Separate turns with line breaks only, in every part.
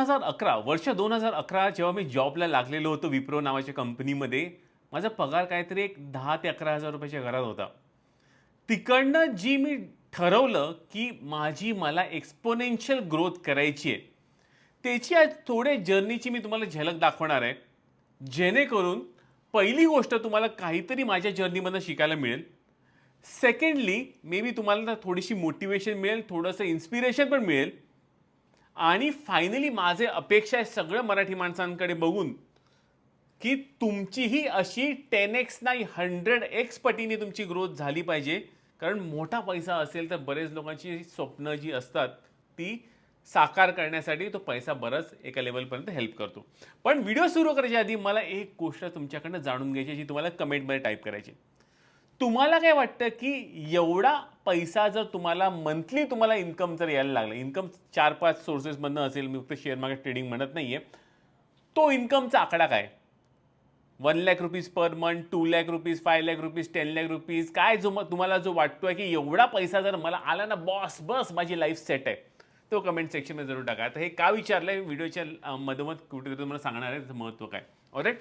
हजार अकरा वर्ष दोन हजार अकरा जेव्हा मी जॉबला लागलेलो होतो विप्रो नावाच्या कंपनीमध्ये माझा पगार काहीतरी एक दहा ते अकरा हजार रुपयाच्या घरात होता. तिकडनं जी मी ठरवलं की माझी मला एक्सपोनेन्शियल ग्रोथ करायची आहे त्याची आज थोडे जर्नीची मी तुम्हाला झलक दाखवणार आहे. जेणेकरून पहिली गोष्ट तुम्हाला काहीतरी माझ्या जर्नीमधनं शिकायला मिळेल. सेकंडली मे बी तुम्हाला थोडीशी मोटिवेशन मिळेल थोडंसं इन्स्पिरेशन पण मिळेल. आणि फायनली माझे अपेक्षा आहे सगळं मराठी माणसांकडे बघून की तुमचीही अशी टेन एक्स नाही हंड्रेड एक्स पटीने तुमची ग्रोथ झाली पाहिजे. कारण मोठा पैसा असेल तर बरेच लोकांची स्वप्न जी असतात ती साकार करण्यासाठी तो पैसा बरंच एका लेवलपर्यंत हेल्प करतो. पण व्हिडिओ सुरू करायच्या आधी मला एक गोष्ट तुमच्याकडनं जाणून घ्यायची जी तुम्हाला कमेंटमध्ये टाईप करायची तुम्हाला काय वाटतं की एवढा पैसा जर तुम्हाला मंथली तुम्हाला इन्कम जर यायला लागला इन्कम चार पाच सोर्सेसमधनं असेल मी फक्त शेअर मार्केट ट्रेडिंग म्हणत नाही आहे तो इन्कमचा आकडा काय? One lakh rupees per month two lakh rupees five lakh rupees ten lakh rupees काय जो तुम्हाला जो वाटतोय की एवढा पैसा जर मला आला ना बॉस बस माझी लाईफ सेट आहे. तो कमेंट सेक्शनमध्ये जरूर टाका. तर हे का विचारलं आहे व्हिडिओच्या मधोमध कुठेतरी तुम्हाला सांगणार आहे त्याचं महत्त्व काय? ऑलराईट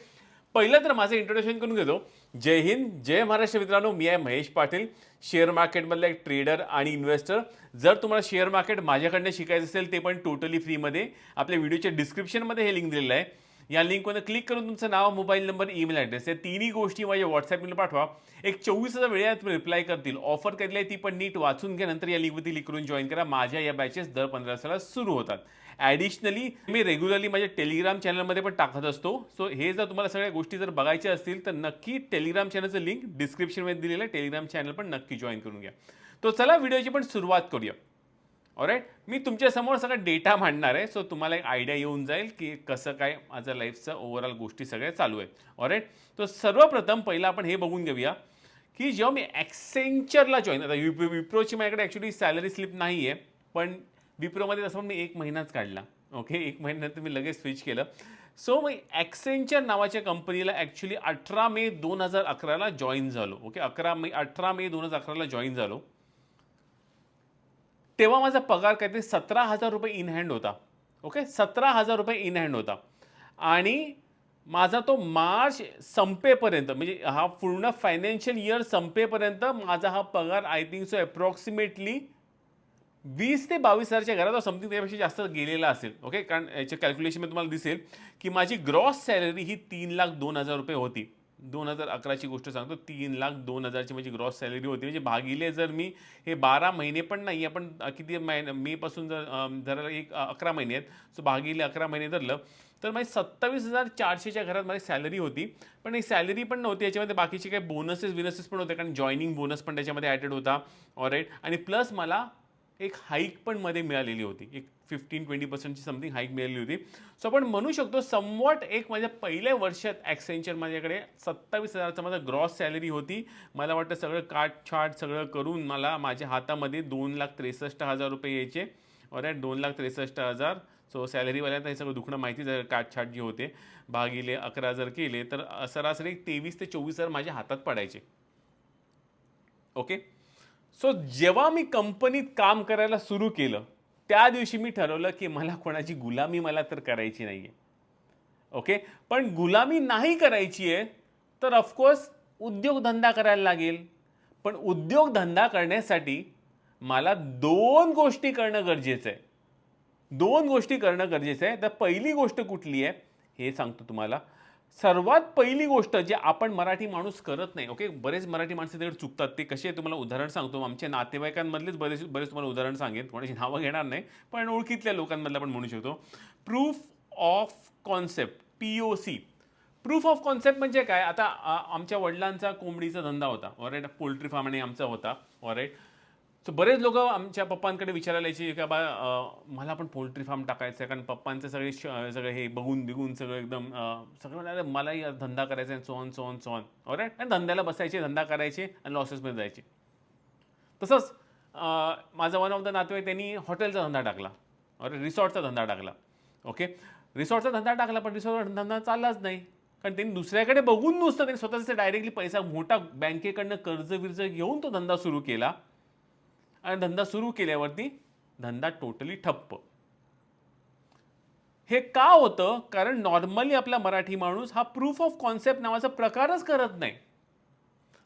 पहिलं तर माझं इंट्रोडक्शन करून घेतो. जय हिंद जय महाराष्ट्र मित्रांनो. मी आहे महेश पाटील शेअर मार्केटमधला एक ट्रेडर आणि इन्व्हेस्टर जर तुम्हाला शेअर मार्केट माझ्याकडनं शिकायचं असेल ते पण टोटली फ्रीमध्ये आपल्या व्हिडिओच्या डिस्क्रिप्शनमध्ये हे लिंक दिलेलं आहे. या लिंकवर क्लिक करून तुमचं नाव मोबाईल नंबर ईमेल ॲड्रेस या तिन्ही गोष्टी माझ्या व्हॉट्सॲपला पाठवा. एक चोवीस हजार वेळात रिप्लाय करतील. ऑफर केली आहे ती पण नीट वाचून घ्या. नंतर या लिंकवरती क्लिक करून जॉईन करा. माझ्या या बॅचेस दर पंधरा दिवसाला सुरू होतात. ॲडिशनली मी रेग्युलरली माझ्या टेलिग्राम चॅनलमध्ये पण टाकत असतो. सो हे जर तुम्हाला सगळ्या गोष्टी जर बघायच्या असतील तर नक्की टेलिग्राम चॅनलचं लिंक डिस्क्रिप्शनमध्ये दिलेलं आहे. टेलिग्राम चॅनल पण नक्की जॉईन करून घ्या. तो चला व्हिडिओची पण सुरुवात करूया. ऑराईट मी तुमच्यासमोर सगळा डेटा मांडणार आहे. सो तुम्हाला एक आयडिया येऊन जाईल की कसं काय माझं लाईफचं ओव्हरऑल गोष्टी सगळ्या चालू आहेत. ऑराईट तर सर्वप्रथम पहिलं आपण हे बघून घेऊया की जेव्हा मी ॲक्सेंचरला जॉईन आता विप्रोची माझ्याकडे ॲक्च्युली सॅलरी स्लिप नाही आहे पण विप्रोमध्ये तसं मी एक महिनाच काढला. ओके एक महिन्यानंतर मी लगेच स्विच केलं. सो मी ॲक्सेंचर नावाच्या कंपनीला ॲक्च्युली अठरा मे दोन हजार अकराला जॉईन झालो. ओके अकरा मे अठरा मे दोन हजार अकराला जॉईन झालो. तेव्हा माझा पगार काहीतरी सतरा हजार रुपये इन हँड होता. ओके सतरा हजार रुपये इन हँड होता. आणि माझा तो मार्च संपेपर्यंत म्हणजे हा पूर्ण फायनान्शियल इयर संपेपर्यंत माझा हा पगार आय थिंक सो अप्रॉक्सिमेटली वीस ते बावीस हजारच्या घरात समथिंग त्यापेक्षा जास्त गेलेला असेल ओके कारण याच्या कॅल्क्युलेशनमध्ये तुम्हाला दिसेल की माझी ग्रॉस सॅलरी ही तीन लाख दोन हजार रुपये होती. दोन हजार अकराची गोष्ट सांगतो तीन लाख दोन हजारची माझी ग्रॉस सॅलरी होती. म्हणजे भागिले जर मी हे बारा महिने पण नाही आपण किती महिने मेपासून जर अम, जर एक अकरा महिने आहेत सो भागिले अकरा महिने धरलं तर माझी सत्तावीस हजार चारशेच्या घरात माझी सॅलरी होती. पण ही सॅलरी पण नव्हती याच्यामध्ये बाकीचे काही बोनसेस विनसेस पण होते कारण जॉईनिंग बोनस पण त्याच्यामध्ये ॲडेड होता ऑलराईट आणि प्लस मला एक हाईक पण मध्ये मिळालेली होती. एक फिफ्टीन ट्वेंटी पर्सेंटची समथिंग हाईक मिळाली होती. सो आपण म्हणू शकतो समवॉट एक माझ्या पहिल्या वर्षात ॲक्सेंचर माझ्याकडे सत्तावीस हजारचा माझा ग्रॉस सॅलरी होती. मला वाटतं सगळं काट छाट सगळं करून मला माझ्या हातामध्ये दोन लाख त्रेसष्ट हजार रुपये यायचे. ऑरॅट दोन लाख त्रेसष्ट हजार. सो सॅलरीवाल्यांना हे सगळं दुखणं माहिती जर काटछाट जे होते भागिले अकरा जर केले तर सरासरी तेवीस ते चोवीस हजार माझ्या हातात पडायचे. ओके सो जेव्हा मी कंपनीत काम करायला सुरू केलं त्या दिवशी मी ठरवलं की मला कोणाची गुलामी मला तर करायची नाही आहे ओके पण गुलामी नाही करायची आहे तर ऑफकोर्स उद्योगधंदा करायला लागेल. पण उद्योगधंदा करण्यासाठी मला दोन गोष्टी करणं गरजेचं आहे. दोन गोष्टी करणं गरजेचं आहे. तर पहिली गोष्ट कुठली आहे? हे सांगतो तुम्हाला. सर्वात पहिली गोष्ट जे आपण मराठी माणूस करत नाही ओके बरेच मराठी माणसं तिकडे चुकतात. ते कसे तुम्हाला उदाहरण सांगतो. आमच्या नातेवाईकांमधलेच बरेच बरेच तुम्हाला उदाहरण सांगेन. कोणाची नावं घेणार नाही पण ओळखीतल्या लोकांमधलं आपण म्हणू शकतो. Proof of concept P O C proof of concept म्हणजे काय? आता आमच्या वडिलांचा कोंबडीचा धंदा होता. ऑरेट पोल्ट्री फार्म आणि आमचा होता. ऑरेट सो बरेच लोक आमच्या पप्पांकडे विचारायला यायचे की बा मला पण पोल्ट्री फार्म टाकायचं आहे कारण पप्पांचं सगळे श सगळे हे बघून बिगून सगळं एकदम सगळं म्हणाले, मलाही धंदा करायचा आहे सोन सोन सोन ऑरेट आणि धंद्याला बसायचे धंदा करायचे आणि लॉसेसमध्ये जायचे. तसंच माझा वन ऑफ द नातेवाईक त्यांनी हॉटेलचा धंदा टाकला. अरे रिसॉर्टचा धंदा टाकला. ओके रिसॉर्टचा धंदा टाकला पण रिसॉर्टचा धंदा चाललाच नाही. कारण त्यांनी दुसऱ्याकडे बघून नुसतं त्यांनी स्वतःचा डायरेक्टली पैसा मोठा बँकेकडनं कर्ज बिर्ज घेऊन तो धंदा सुरू केला. आणि धंदा सुरू केल्यावरती धंदा टोटली ठप्प. हे का होतं? कारण नॉर्मली आपला मराठी माणूस हा प्रूफ ऑफ कॉन्सेप्ट नावाचा प्रकारच करत नाही.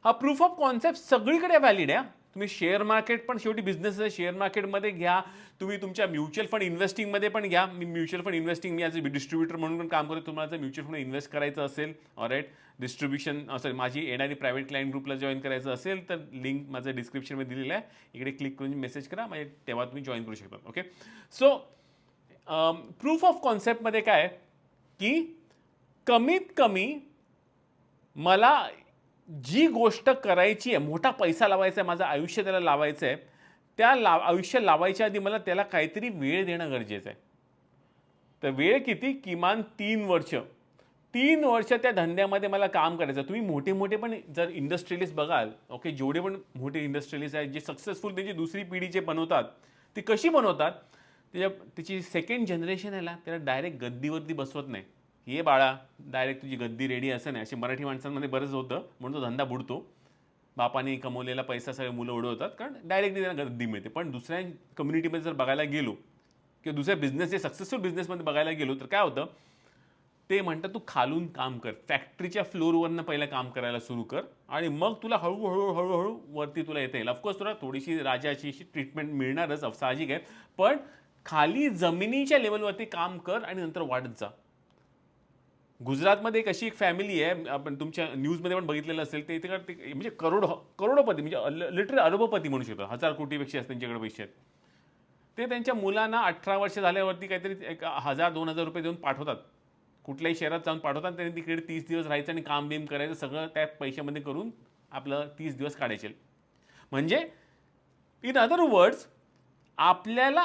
हा प्रूफ ऑफ कॉन्सेप्ट सगळीकडे व्हॅलिड आहे तुम्ही शेअर मार्केट पण शेवटी बिझनेस आहे. शेअर मार्केटमध्ये घ्या. तुम्ही तुमच्या म्युच्युअल फंड इन्व्हेस्टिंगमध्ये पण घ्या. मी म्युच्युअल फंड इन्व्हेस्टिंग मी ॲज अ डिस्ट्रीब्युटर म्हणून पण काम करतो. तुम्हाला जर म्युच्युअल फंड इन्व्हेस्ट करायचं असेल ऑराईट डिस्ट्रीब्युशन सॉरी माझी येणारी प्रायव्हेट क्लायंट ग्रुपला जॉईन करायचं असेल तर लिंक माझं डिस्क्रिप्शनमध्ये दिलेलं आहे. इकडे क्लिक करून मेसेज करा म्हणजे तेव्हा तुम्ही जॉईन करू शकता ओके सो प्रूफ ऑफ कॉन्सेप्टमध्ये काय की कमीत कमी मला जी गोष्ट करायची आहे मोठा पैसा लावायचा आहे माझं आयुष्य त्याला लावायचं आहे त्या लाव आयुष्य लावायच्या आधी मला त्याला काहीतरी वेळ देणं गरजेचं आहे. तर वेळ किती? किमान तीन वर्ष. तीन वर्ष त्या धंद्यामध्ये मला काम करायचं आहे. तुम्ही मोठे मोठे पण जर इंडस्ट्रियलिस्ट बघाल ओके जेवढे पण मोठे इंडस्ट्रियलिस्ट आहेत जे सक्सेसफुल त्यांची दुसरी पिढी जे बनवतात ती कशी बनवतात? त्याच्या त्याची सेकंड जनरेशन आहे ना त्याला डायरेक्ट गद्दीवरती बसवत नाही. ये बाळा डायरेक्ट तुझी गद्दी रेडी असं नाही असे मराठी माणसांमध्ये बरंच होतं. म्हणून तो धंदा बुडतो. बापाने कमवलेला पैसा सगळे मुलं उडवतात कारण डायरेक्टली त्यांना गद्दी मिळते. पण दुसऱ्या कम्युनिटीमध्ये जर बघायला गेलो किंवा दुसऱ्या बिझनेस जे सक्सेसफुल बिझनेसमध्ये बघायला गेलो तर काय होतं? ते म्हणतात तू खालून काम कर. फॅक्टरीच्या फ्लोअरवरनं पहिलं काम करायला सुरू कर. आणि मग तुला हळूहळू हळूहळू वरती तुला येता येईल. ऑफकोर्स तुला थोडीशी राजाची ट्रीटमेंट मिळणारच. साहजिक आहे. पण खाली जमिनीच्या लेवलवरती काम कर आणि नंतर वाढत जा. गुजरातमध्ये एक अशी एक फॅमिली आहे आपण तुमच्या न्यूजमध्ये पण बघितलेलं असेल ते इथे ते म्हणजे करोड करोडोपती म्हणजे लिटरली अरबपती म्हणू शकतो. हजार कोटीपेक्षा जास्त त्यांच्याकडे पैसे आहेत. ते त्यांच्या मुलांना अठरा वर्ष झाल्यावरती काहीतरी एक हजार दोन हजार रुपये देऊन पाठवतात. कुठल्याही शहरात जाऊन पाठवतात त्यांनी तिकडे तीस दिवस राहायचं आणि काम बिम करायचं सगळं त्या पैशामध्ये करून आपलं तीस दिवस काढायचे. म्हणजे इन अदर वर्ड्स आपल्याला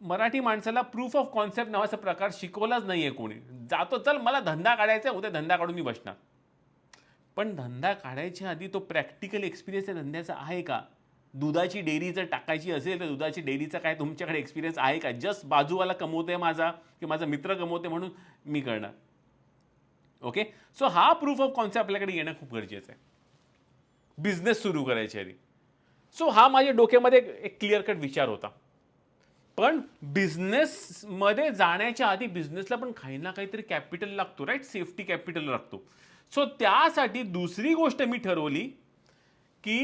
मराठी माणसाला प्रूफ ऑफ कॉन्सेप्ट नावाचा प्रकार शिकवलाच नाही आहे कोणी. जातो चल मला धंदा काढायचा आहे, उद्या धंदा काढून मी बसणार. पण धंदा काढायच्या आधी तो प्रॅक्टिकल एक्सपिरियन्स त्या धंद्याचा आहे का? दुधाची डेअरी जर टाकायची असेल तर दुधाची डेअरीचा काय तुमच्याकडे एक्सपिरियन्स आहे का? जस्ट बाजूवाला कमवतोय माझा की माझा मित्र कमवते म्हणून मी करणार. ओके सो हा प्रूफ ऑफ कॉन्सेप्ट आपल्याकडे येणं खूप गरजेचं आहे. बिझनेस सुरू करायच्या आधी. सो हा माझ्या डोक्यामध्ये एक क्लिअर कट विचार होता. पण बिझनेसमध्ये जाण्याच्या आधी बिझनेसला पण काही ना काहीतरी कॅपिटल लागतो राईट सेफ्टी कॅपिटल लागतो. सो त्यासाठी दुसरी गोष्ट मी ठरवली की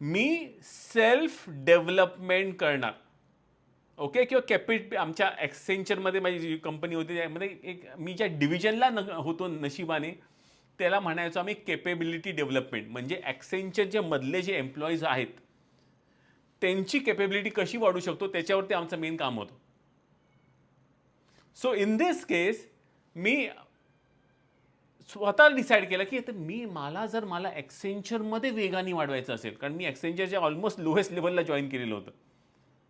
मी सेल्फ डेव्हलपमेंट करणार. ओके किंवा कॅपिट आमच्या एक्सेंचरमध्ये माझी जी कंपनी होती त्यामध्ये एक मी ज्या डिव्हिजनला न होतो नशिबाने त्याला म्हणायचो आम्ही केपेबिलिटी डेव्हलपमेंट म्हणजे ॲक्सेंचरचे मधले जे एम्प्लॉईज आहेत त्यांची केपेबिलिटी कशी वाढू शकतो त्याच्यावरती आमचं मेन काम होतं. सो इन दिस केस मी स्वतः डिसाईड केलं की आता मी मला जर मला ॲक्सेंचरमध्ये वेगाने वाढवायचं असेल कारण मी ॲक्सेंचरच्या ऑलमोस्ट लोएस्ट लेवलला जॉईन केलेलं होतं.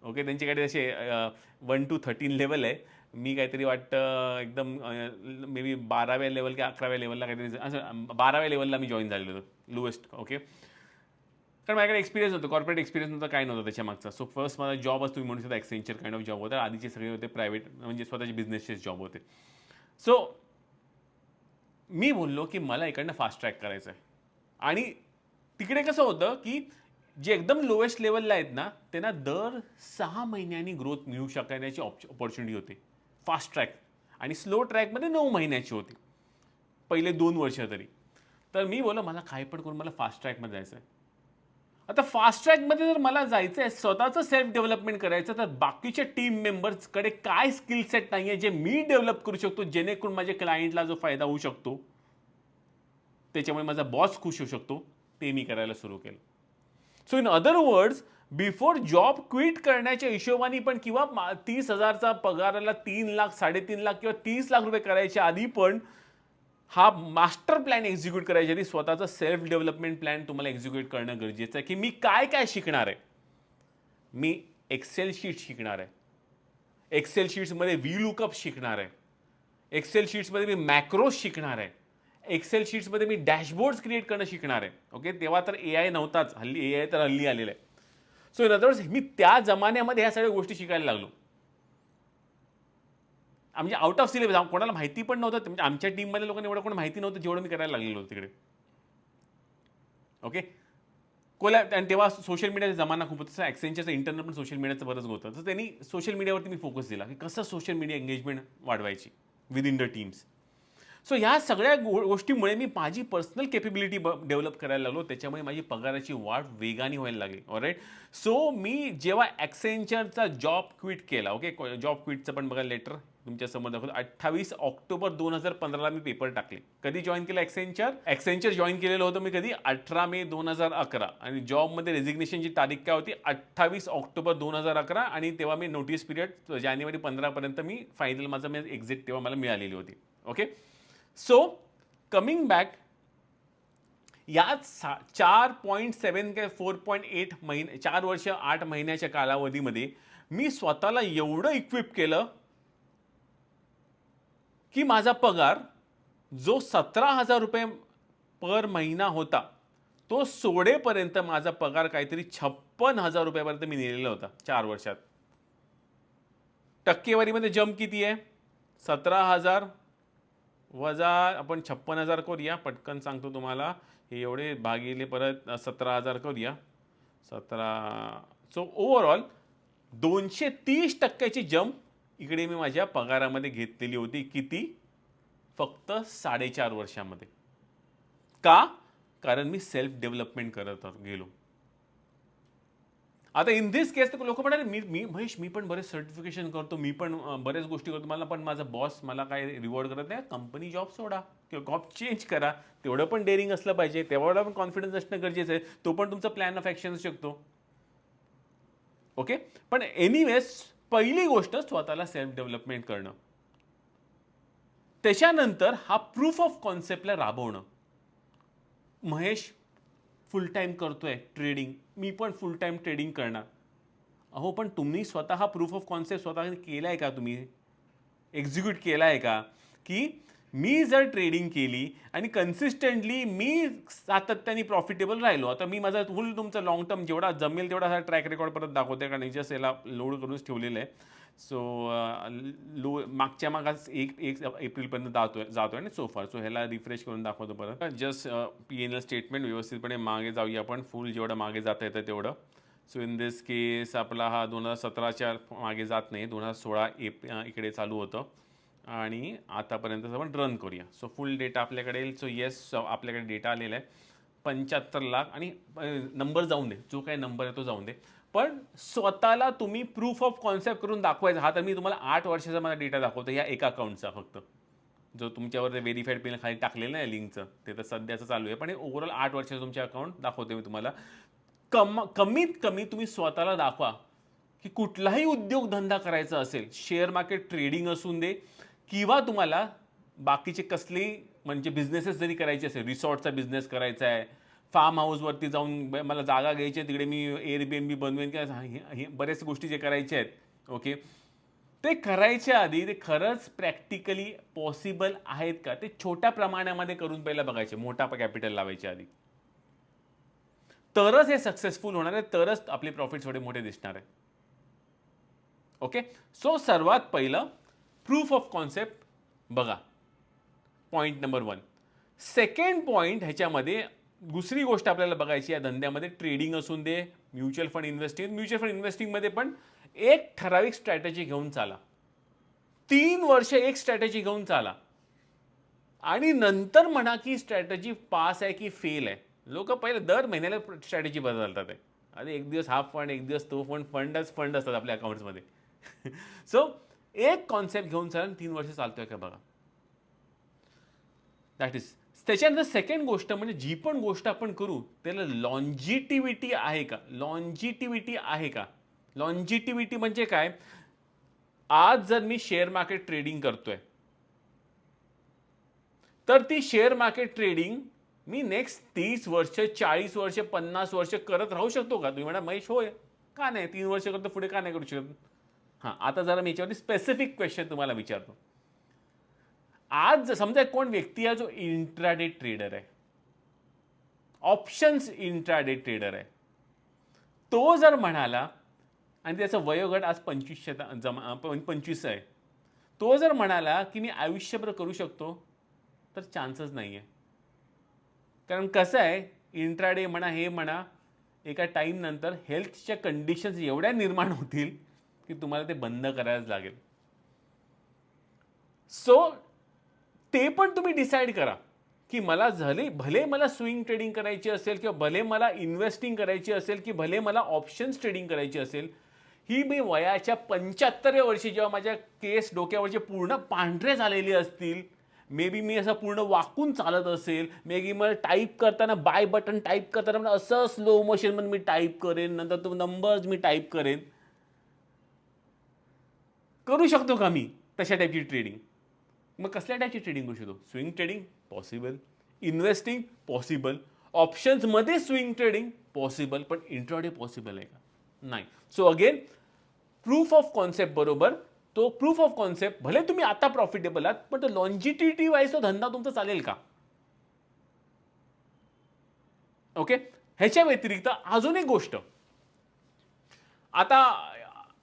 ओके त्यांच्याकडे असे वन टू थर्टीन लेवल आहे. मी काहीतरी वाटतं एकदम मे बी बाराव्या लेवल किंवा अकराव्या लेवलला काहीतरी असं बाराव्या लेवलला मी जॉईन झालेलो होतो लोएस्ट ओके कारण माझ्याकडे एक्सपिरियन्स होतं कॉर्पोरेट एक्सपिरियन्स नव्हता काय नव्हतं त्याच्या मागचा. सो फर्स्ट माझा जॉब असतो तुम्ही म्हणू शकता एक्सेंचर काइंड ऑफ जॉब होता. आधीचे सगळे होते प्रायव्हेट म्हणजे स्वतःचे बिझनेसचेच जॉब होते. सो मी बोललो की मला इकडनं फास्ट ट्रॅक करायचं आहे. आणि तिकडे कसं होतं की जे एकदम लोएस्ट लेवलला आहेत ना त्यांना दर सहा महिन्यांनी ग्रोथ मिळू शकण्याची ऑप ऑपॉर्च्युनिटी होती. फास्ट ट्रॅक आणि स्लो ट्रॅकमध्ये नऊ महिन्याची होती. पहिले दोन वर्ष तरी. तर मी बोललो मला काय पण करून मला फास्ट ट्रॅकमध्ये जायचं आहे आता फास्ट ट्रॅकमध्ये जर मला जायचं आहे स्वतःचं सेल्फ डेव्हलपमेंट करायचं तर बाकीच्या टीम मेंबर्सकडे काय स्किल सेट नाही आहे जे मी डेव्हलप करू शकतो जेणेकरून माझ्या क्लायंटला जो फायदा होऊ शकतो त्याच्यामुळे माझा बॉस खुश होऊ शकतो ते मी करायला सुरू केलं. So in other words before job quit करण्याच्या हिशोबाने पण किंवा तीस हजारचा पगाराला तीन लाख साडेतीन लाख किंवा तीस लाख रुपये करायच्या आधी पण हा मास्टर प्लॅन एक्झिक्यूट करायच्या आधी स्वतःचा सेल्फ डेव्हलपमेंट प्लॅन तुम्हाला एक्झिक्यूट करणं गरजेचं आहे. की मी काय काय शिकणार आहे? मी एक्सेल शीट शिकणार आहे. एक्सेल शीट्समध्ये व्ही लुकअप शिकणार आहे. एक्सेल शीट्समध्ये मी मॅक्रोज शिकणार आहे. एक्सेल शीट्समध्ये मी डॅशबोर्ड्स क्रिएट करणं शिकणार आहे. ओके तेव्हा तर ए आय नव्हताच. हल्ली ए आय तर हल्ली आलेलं आहे. सो इन अदर्स मी त्या जमान्यामध्ये ह्या सगळ्या गोष्टी शिकायला लागलो. म्हणजे आउट ऑफ सिलेबस कोणाला माहिती पण नव्हतं म्हणजे आमच्या टीममधल्या लोकांना एवढं कोण माहिती नव्हतं जेवढं मी करायला लागलेलो होतो तिकडे. ओके कोल्या आणि तेव्हा सोशल मीडियाचा जमाना खूप होता तसं ॲक्सेंचरचं इंटरनेट पण सोशल मीडियाचं बरंच होतं. तर त्यांनी सोशल मीडियावरती मी फोकस दिला की कसं सोशल मीडिया एंगेजमेंट वाढवायची within the teams so ह्या सगळ्या गो गोष्टीमुळे मी माझी पर्सनल केपेबिलिटी ब डेव्हलप करायला लागलो. त्याच्यामुळे माझी पगाराची वाढ वेगाने व्हायला लागली. ऑलराईट सो मी जेव्हा ॲक्सेंचरचा जॉब क्विट केला ओके जॉब क्विटचं पण बघा लेटर तुमच्यासमोर दाखवतो. अठ्ठावीस ऑक्टोबर दोन हजार पंधराला मी पेपर टाकले. कधी जॉईन केलं ॲक्सेंचर ॲक्सेंचर जॉईन केलेलं होतं मी कधी? अठरा मे दोन हजार अकरा. आणि जॉबमध्ये रेझिग्नेशनची तारीख काय होती? अठ्ठावीस ऑक्टोबर दोन हजार अकरा आणि तेव्हा मी नोटीस पिरियड जानेवारी पंधरापर्यंत मी फायनल माझं मी एक्झिट तेव्हा मला मिळालेली होती. ओके सो कमिंग बॅक याच सा चार पॉईंट सेवन काय फोर पॉईंट एट महिने चार वर्ष आठ महिन्याच्या कालावधीमध्ये मी स्वतःला एवढं इक्विप केलं की माझा पगार जो सतरा हजार रुपये पर महिना होता तो सोडेपर्यंत माझा पगार काहीतरी छप्पन हजार रुपयापर्यंत मी नेलेला होता चार वर्षात. टक्केवारीमध्ये जंप किती आहे? सतरा हजार वजा आपण छप्पन हजार करूया. पटकन सांगतो तुम्हाला. हे एवढे भागिले परत सतरा हजार करूया. सतरा सो ओव्हरऑल दोनशे तीस टक्क्याची जंप इकडे मी माझ्या पगारामध्ये घेतलेली होती किती? फक्त साडेचार वर्षामध्ये. का? कारण मी सेल्फ डेव्हलपमेंट करत गेलो. आता इन दिस केस लोक म्हणाले मी मी महेश मी पण बरेच सर्टिफिकेशन करतो मी पण बऱ्याच बरेच गोष्टी करतो मला पण माझा बॉस मला काय रिवॉर्ड करत नाही कंपनी जॉब सोडा किंवा जॉब चेंज करा. तेवढं पण डेअरिंग असलं पाहिजे तेवढा पण कॉन्फिडन्स असणं गरजेचं आहे तो पण तुमचा प्लॅन ऑफ ॲक्शन शकतो. ओके पण एनिवेज पहिली गोष्ट स्वतःला सेल्फ डेव्हलपमेंट करणं. त्याच्यानंतर हा प्रूफ ऑफ कॉन्सेप्टला राबवणं. महेश फुल टाईम करतोय ट्रेडिंग मी पण फुल टाईम ट्रेडिंग करणार. अहो पण तुम्ही स्वतः प्रूफ ऑफ कॉन्सेप्ट स्वतः केला आहे का तुम्ही? एक्झिक्यूट केला आहे का? की मी जर ट्रेडिंग केली आणि कन्सिस्टंटली मी सातत्याने प्रॉफिटेबल राहिलो आता मी माझा फुल तुमचा लॉंग टर्म जेवढा जमेल तेवढा हा ट्रॅक रेकॉर्ड परत दाखवते कारण जस्ट याला लोड करूनच ठेवलेलं आहे. सो लो uh, मागच्या मागास एक एक एप्रिलपर्यंत जातो जातो आहे आणि सोफार सो ह्याला रिफ्रेश करून दाखवतो परत. Just P N L statement व्यवस्थितपणे मागे जाऊया आपण. फुल जेवढं मागे जाता येतं तेवढं. सो इन दिस केस आपला हा दोन हजार सतराच्या मागे जात नाही. दोन हजार सोळा एप इकडे चालू होतं. आणि आतापर्यंतच आपण रन करूया. सो फुल डेटा आपल्याकडे येईल. सो येस आपल्याकडे डेटा आलेला आहे. पंच्याहत्तर लाख आणि नंबर जाऊन दे. जो काही नंबर आहे तो जाऊन दे. पण स्वतःला तुम्ही प्रूफ ऑफ कॉन्सेप्ट करून दाखवायचा. हा तर मी तुम्हाला आठ वर्षाचा माझा डेटा दाखवतो या एका अकाउंटचा फक्त. जो तुमच्यावर व्हेरीफाईड पिन खाली टाकलेलं आहे लिंकचं ते तर सध्याचं चालू आहे. पण ओव्हरऑल आठ वर्षाचं तुमचे अकाउंट दाखवते मी तुम्हाला. कम कमीत कमी तुम्ही स्वतःला दाखवा की कुठलाही उद्योगधंदा करायचा असेल शेअर मार्केट ट्रेडिंग असून दे किंवा तुम्हाला बाकीचे कसले म्हणजे बिझनेसेस जरी करायचे असेल रिसॉर्टचा बिझनेस करायचा आहे फार्म हाऊसवरती जाऊन मला जागा घ्यायची आहे तिकडे मी एअर बी बनवेन किंवा हे- बरेच गोष्टी जे करायच्या आहेत ओके ते करायच्या आधी ते खरंच प्रॅक्टिकली पॉसिबल आहेत का? ते छोट्या प्रमाणामध्ये करून पहिला बघायचे मोठा कॅपिटल लावायच्या आधी. तरच हे सक्सेसफुल होणार आहे तरच आपले प्रॉफिट थोडे मोठे दिसणार आहे. ओके सो सर्वात पहिलं प्रूफ ऑफ कॉन्सेप्ट बघा. Point number one second point ह्याच्यामध्ये दुसरी गोष्ट आपल्याला बघायची या धंद्यामध्ये ट्रेडिंग असून दे mutual fund investing mutual fund इन्व्हेस्टिंगमध्ये पण एक ठराविक स्ट्रॅटेजी घेऊन चाला. तीन वर्ष एक स्ट्रॅटेजी घेऊन चाला. आणि नंतर म्हणा की स्ट्रॅटेजी पास आहे की फेल आहे. लोक पहिले दर महिन्याला स्ट्रॅटेजी बदलतात आहे अरे एक दिवस हा फंड एक दिवस तो फंड फंडच फंड असतात आपल्या अकाउंट्समध्ये सो एक कॉन्सेप्ट घेऊन चाला तीन वर्ष चालतोय का बघा. दॅट इज त्याच्यानंतर सेकंड गोष्ट म्हणजे जी पण गोष्ट आपण करू त्याला लॉन्जिटिव्हिटी आहे का? लॉन्जिटिव्हिटी आहे का? लॉन्जिटिव्हिटी म्हणजे काय? आज जर मी शेअर मार्केट ट्रेडिंग करतोय तर ती शेअर मार्केट ट्रेडिंग मी नेक्स्ट तीस वर्ष चाळीस वर्ष पन्नास वर्ष करत राहू शकतो का? तुम्ही म्हणा महेश होय. का नाही? तीन वर्ष करतो पुढे का नाही करू शकत? हां आता जरा मी याच्यावरती स्पेसिफिक क्वेश्चन तुम्हाला विचारतो. आज समजा कोण व्यक्ती आहे जो इंट्राडे ट्रेडर आहे ऑप्शन्स इंट्राडे ट्रेडर आहे तो जर म्हणाला आणि त्याचं वयोगट आज पंचवीसशे जमा पंचवीस आहे तो जर म्हणाला की मी आयुष्यभर करू शकतो तर चान्सच नाही आहे कारण कसं आहे इंट्राडे म्हणा हे म्हणा एका टाईमनंतर हेल्थच्या कंडिशन्स एवढ्या निर्माण होतील की तुम्हाला ते बंद करायलाच लागेल. सो ते पण तुम्ही डिसाईड करा की मला झाले भले मला स्विंग ट्रेडिंग करायची असेल किंवा भले मला इन्व्हेस्टिंग करायची असेल की भले मला ऑप्शन्स ट्रेडिंग करायची असेल ही मी वयाच्या पंच्याहत्तरव्या वर्षी जेव्हा माझ्या केस डोक्यावरचे पूर्ण पांढरे झालेले असतील मे बी मी असं पूर्ण वाकून चालत असेल मे बी मला टाईप करताना बाय बटन टाईप करताना मला असं स्लो मोशन मी टाईप करेन नंतर तो नंबर्स मी टाईप करेन. करू शकतो का मी तशा टाईपची ट्रेडिंग मग कसल्या टाईपची ट्रेडिंग करू शकतो? Swing trading possible investing possible ऑप्शन्समध्ये swing trading possible पण इंट्राडे पॉसिबल आहे का? नाही. So again proof of concept बरोबर. तो प्रूफ ऑफ कॉन्सेप्ट भले तुम्ही आता प्रॉफिटेबल आहात पण तो वाईज तो धंदा तुमचा चालेल का? ओके ह्याच्या व्यतिरिक्त अजून एक गोष्ट. आता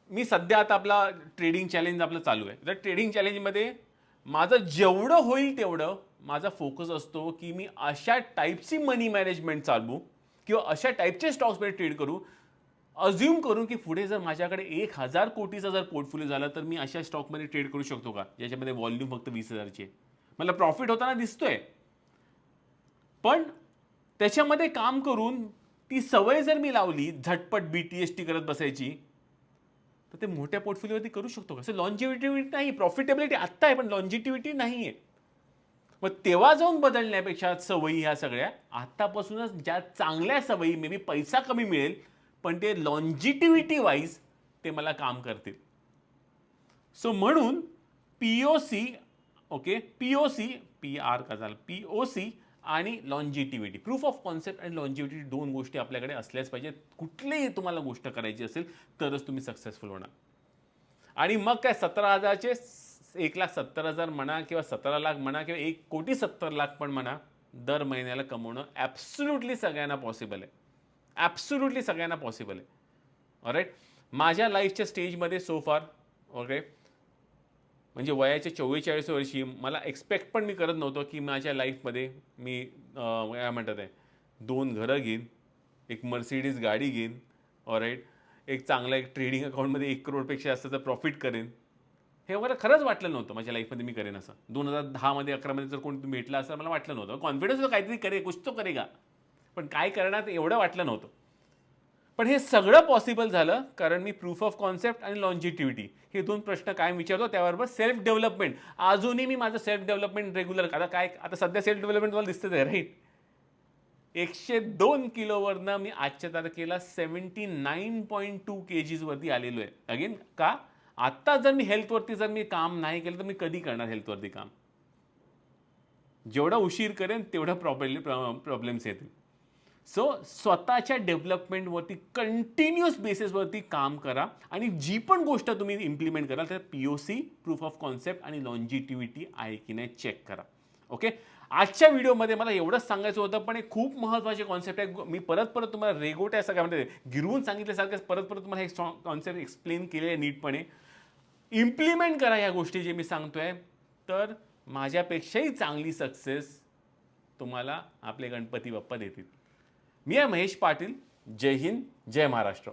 मी सध्या आता आपला ट्रेडिंग चॅलेंज आपलं चालू आहे. तर ट्रेडिंग चॅलेंजमध्ये माझं जेवढं होईल तेवढं माझा फोकस असतो की मी अशा टाईपची मनी मॅनेजमेंट चालवू किंवा अशा टाईपचे स्टॉक्समध्ये ट्रेड करू. अज्युम करून की पुढे जर माझ्याकडे एक हजार कोटीचा जर पोर्टफोलिओ झाला तर मी अशा स्टॉकमध्ये ट्रेड करू शकतो का? ज्याच्यामध्ये व्हॉल्यूम फक्त वीस हजारची आहे. मला प्रॉफिट होताना दिसतोय. पण त्याच्यामध्ये काम करून ती सवय जर मी लावली झटपट बी टी एस टी करत बसायची तर ते मोठ्या पोर्टफोलिओवरती करू शकतो का? असं नाही प्रॉफिटेबिलिटी आत्ता आहे पण लॉन्जिटिव्हिटी नाही आहे. मग तेव्हा जाऊन बदलण्यापेक्षा सवयी ह्या सगळ्या आत्तापासूनच ज्या चांगल्या सवयी मे बी पैसा कमी मिळेल पण ते लॉन्जिटिव्हिटी वाईज ते मला काम करतील. सो म्हणून P O C okay P O C P R का झालं? पी ओ सी आणि लॉन्जिटिव्हिटी प्रूफ ऑफ कॉन्सेप्ट आणि लॉन्जिव्हिटी दोन गोष्टी आपल्याकडे असल्याच पाहिजेत. कुठलीही तुम्हाला गोष्ट करायची असेल तरच तुम्ही सक्सेसफुल होणार. आणि मग काय सतरा हजारचे एक लाख सत्तर हजार म्हणा किंवा सतरा लाख म्हणा किंवा एक कोटी सत्तर लाख पण म्हणा दर महिन्याला कमवणं ॲब्सुल्युटली सगळ्यांना पॉसिबल आहे. ॲब्सुल्युटली सगळ्यांना पॉसिबल आहे. राईट माझ्या लाईफच्या स्टेजमध्ये सो फार ओके म्हणजे वयाच्या चव्वेचाळीस वर्षी मला एक्सपेक्ट पण मी करत नव्हतो की माझ्या लाईफमध्ये मी काय म्हणतात आहे दोन घरं घेईन एक मर्सिडीज गाडी घेईन राईट एक चांगला एक ट्रेडिंग अकाउंटमध्ये एक करोडपेक्षा जास्तचं प्रॉफिट करेन. हे मला खरंच वाटलं नव्हतं माझ्या लाईफमध्ये मी करेन असं. दोन हजार दहामध्ये अकरामध्ये जर कोणी तुम्ही भेटला असं मला वाटलं नव्हतं. कॉन्फिडन्स होतं काहीतरी करे कुछ तो करेगा. पण काय करणार एवढं वाटलं नव्हतं. पण हे सगळं पॉसिबल झालं कारण मी प्रूफ ऑफ कॉन्सेप्ट आणि लॉन्जिटिव्हिटी हे दोन प्रश्न कायम विचारतो. त्याबरोबर सेल्फ डेव्हलपमेंट अजूनही मी माझं सेल्फ डेव्हलपमेंट रेग्युलर आता काय आता सध्या सेल्फ डेव्हलपमेंट तुम्हाला दिसतंच आहे राईट एकशे दोन किलोवरनं मी आजच्या तारखेला seventy nine point two K जीजवरती आलेलो आहे. अगेन का? आत्ता जर मी हेल्थवरती जर मी काम नाही केलं तर मी कधी करणार हेल्थवरती काम? जेवढा उशीर करेन तेवढा प्रॉब्लेम प्रॉब्लेम्स येतील. सो स्वतःच्या डेव्हलपमेंटवरती कंटिन्युअस बेसिसवरती काम करा आणि जी पण गोष्ट तुम्ही इम्प्लिमेंट कराल तर P O C proof of concept आणि लॉन्जिटिव्हिटी आहे की नाही चेक करा. ओके आजच्या व्हिडिओमध्ये मला एवढंच सांगायचं होतं पण एक खूप महत्त्वाचे कॉन्सेप्ट आहे. मी परत परत तुम्हाला रेगोट्या सगळ्या म्हणजे गिरवून सांगितल्यासारखं परत परत तुम्हाला हे कॉन्सेप्ट एक्सप्लेन केले आहे नीटपणे. इम्प्लिमेंट करा या गोष्टी जे मी सांगतोय. तर माझ्यापेक्षाही चांगली सक्सेस तुम्हाला आपले गणपती बाप्पा देतील. मी आहे महेश पाटील. जय हिंद जय महाराष्ट्र.